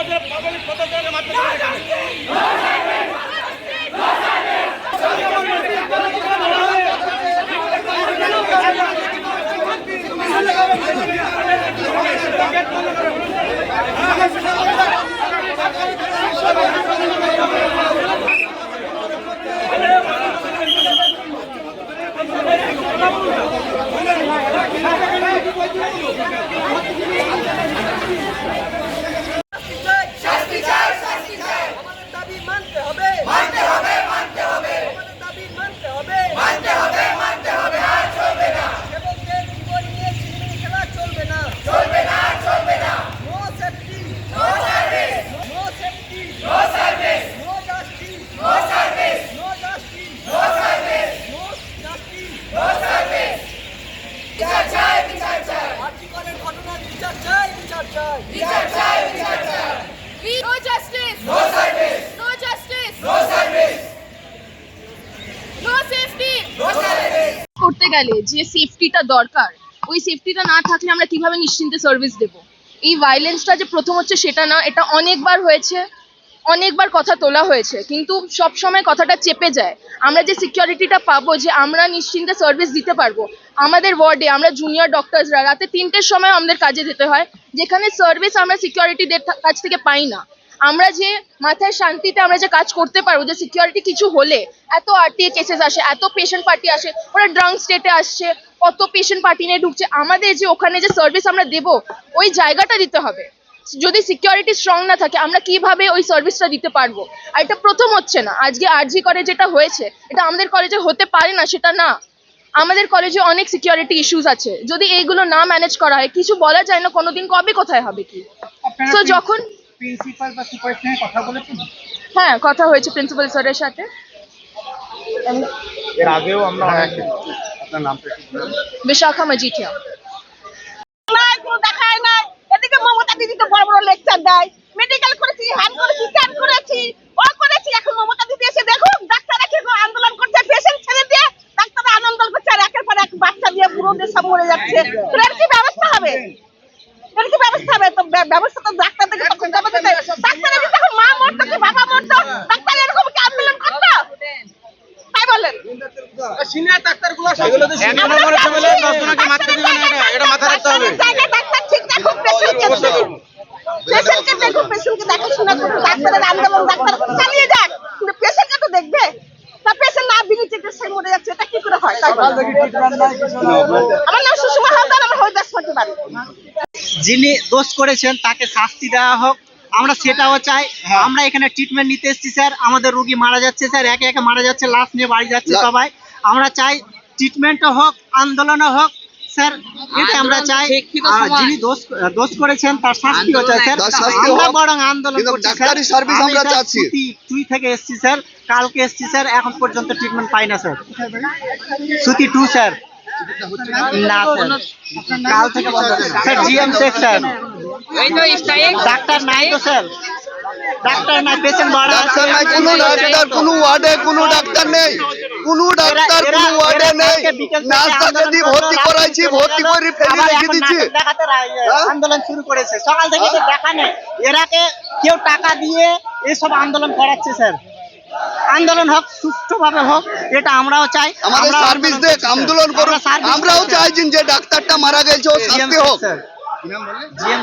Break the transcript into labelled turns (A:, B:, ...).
A: আমাদের পাগলের পতাকার মাধ্যমে গেলে যে সেফটিটা দরকার, ওই সেফটিটা না থাকলে আমরা কীভাবে নিশ্চিন্তে সার্ভিস দেব? এই ভাইলেন্সটা যে প্রথম হচ্ছে সেটা না, এটা অনেকবার হয়েছে, অনেকবার কথা তোলা হয়েছে, কিন্তু সব সময় কথাটা চেপে যায়। আমরা যে সিকিউরিটিটা পাবো, যে আমরা নিশ্চিন্তে সার্ভিস দিতে পারব, আমাদের ওয়ার্ডে আমরা জুনিয়র ডক্টরসরা রাতে তিনটের সময় আমাদের কাজে যেতে হয়, যেখানে সার্ভিস আমরা সিকিউরিটিদের কাছ থেকে পাই না। আমরা যে মাথায় শান্তিতে আমরা যে কাজ করতে পারব যে সিকিউরিটি কিছু হলে এত আরটিএ কেসেস আসে এত পেশেন্ট পার্টি আসে ওরা ড্রাঙ্ক স্টেটে আসছে কত পেশেন্ট পার্টি নিয়ে ঢুকছে আমাদের যে ওখানে যে সার্ভিস আমরা দেবো ওই জায়গাটা দিতে হবে। যদি সিকিউরিটি স্ট্রং না থাকে আমরা কীভাবে ওই সার্ভিসটা দিতে পারব? আর এটা প্রথম হচ্ছে না। আজকে আরজি করে যেটা হয়েছে এটা আমাদের কলেজে হতে পারে না সেটা না। আমাদের কলেজে অনেক সিকিউরিটি ইস্যুস আছে। যদি এইগুলো না ম্যানেজ করা হয় কিছু বলা যায় না কোনোদিন কবে কোথায় হবে কি?
B: প্রিন-
A: যখন-
B: প্রিন্সিপাল বা সঙ্গে কথা বলেছেন?
A: হ্যাঁ কথা হয়েছে প্রিন্সিপাল স্যারের সাথে।
C: এর আগেও আমরা অনেক আপনার নামটা
A: বিশাখা মজিঠিয়া।
D: দেখায় নাই। এদিকে মমতা দিদি তো বড় বড় লেকচার দেয়। মেডিকেল করেছি হ্যান করেছি করেছি ও করেছি। এখন মমতা দিদি এসে দেখুন ডাক্তাররা কি করে আন্দোলন করছে পেশেন্ট ছেড়ে দিয়ে ডাক্তাররা আন্দোলন করছে আর একের পর এক বাচ্চা দিয়ে সব মরে যাচ্ছে তো এর কি ব্যবস্থা হবে এর কি ব্যবস্থা হবে তো ব্য- ব্যবস্থা তো ডাক্তার থেকে তখন যাবে দিতে ডাক্তার যদি তখন মা মরতো কি বাবা মরতো ডাক্তার এরকম কি আন্দোলন করতো তাই বলেন
C: এক নম্বরে ঝামেলা, দশ জনকে মারতে দিবে না এটা, এটা মাথায় রাখতে হবে।
D: জায়গায় ডাক্তার ঠিক দেখুন পেশেন্টকে পেশেন্টকে দেখুন পেশেন্টকে দেখাশোনা করুন ডাক্তারের আন্দোলন ডাক্তার চালিয়ে যাক। কিন্তু পেশেন্টকে তো দেখবে? তা পেশেন্ট না বিনি চিকিৎসায় মরে যাচ্ছে এটা কি করে হয়? আমার নাম সুষমা হালদার আমার হরিদাস পাটি
E: যিনি দোষ করেছেন তাকে শাস্তি দেওয়া হোক। আমরা সেটাও চাই। আমরা এখানে ট্রিটমেন্ট নিতে এসেছি স্যার। আমাদের রুগী মারা যাচ্ছে স্যার। একে একে মারা যাচ্ছে লাশ নিয়ে বাড়ি যাচ্ছে সবাই। আমরা চাই ট্রিটমেন্টও হোক আন্দোলনও হোক স্যার এটা আমরা চাই। যিনি দোষ দোষ করেছেন তার শাস্তিও চাই স্যার আমরা বরং আন্দোলন
F: কিন্তু
E: করছি স্যার।
F: সার্ভিস আমরা চাচ্ছি।
E: ছুটি থেকে এসেছি স্যার। কালকে এসেছি স্যার। এখন পর্যন্ত ট্রিটমেন্ট পাই না স্যার। সুতি টু স্যার। না স্যার। কাল থেকে। Sir. GM Sheikh sir. Doctor নাই তো স্যার। ডাক্তার নাই পেশেন্ট বাড়া
F: ডাক্তার নাই কোনো ডাক্তার কোনো ওয়ার্ডে কোনো ডাক্তার নেই। কোনো ডাক্তার কোনো ওয়ার্ডে নেই।
E: আন্দোলন
F: যদি ভর্তি করাইছি ভর্তি করে ফেলে রেখে দিচ্ছি। হ্যাঁ?
E: আন্দোলন শুরু করেছে। সকাল থেকে তো দেখা নেই। এরাকে কেউ টাকা দিয়ে এসব আন্দোলন করাচ্ছে স্যার। আন্দোলন হোক সুষ্ঠুভাবে হোক এটা আমরাও চাই।
F: আমাদের সার্ভিস
E: আন্দোলন
F: দেখ আন্দোলন আমরাও। চাইছি যে ডাক্তারটা মারা গেছে ও শাস্তি হোক।
E: জিএম